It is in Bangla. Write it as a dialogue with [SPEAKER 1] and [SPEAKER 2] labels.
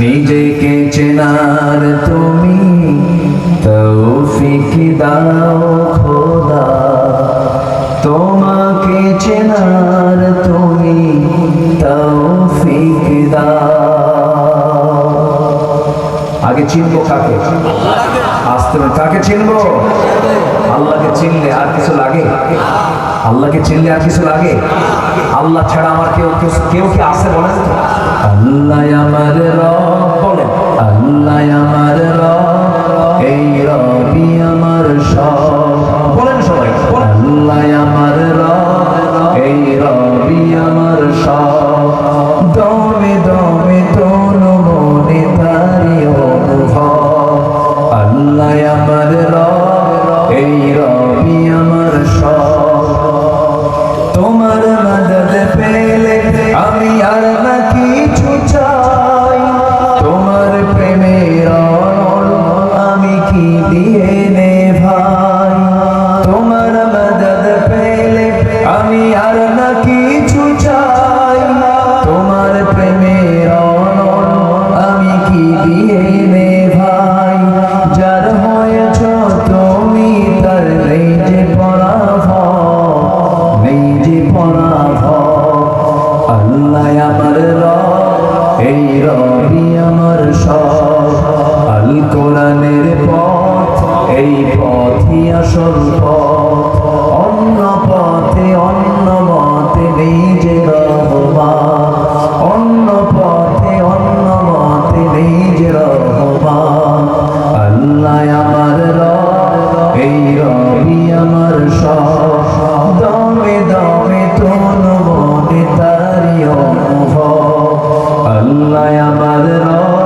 [SPEAKER 1] নিজেকে চেনার তুমি তৌফিক দাও খোদা। তোমাকে চেনার তুমি তৌফিক দাও। আগে চিনবো কাকে? আসতে। কাকে চিনবো? আল্লাহকে চিনলে আর কিছু লাগে? আল্লাহকে চিনলে আর কিছু লাগে? আল্লাহ ছাড়া আমার কেউ কেউ- কি আছে বলেন আল্লাহ আমার রব। আল্লাহ দিয়ে নে ভাই, তোমার মদদ পেলে আমি আর না কিছু চাই তোমার আমি কি দিয়ে নে ভাই? যার হয়েছ তুমি তার নেই যে পরাভব, নেই যে পরাভব। আল্লাহ আমার রব আসল পথ অন্য পথে, অন্য মতে নেই যে রহমান অন্য পথে, অন্য মতে নেই যে রহমান আল্লাহ আমার রব, এই রবি আমার সব। দমে দমে তনু মনে তারি অনুভব। আল্লাহ আমার রব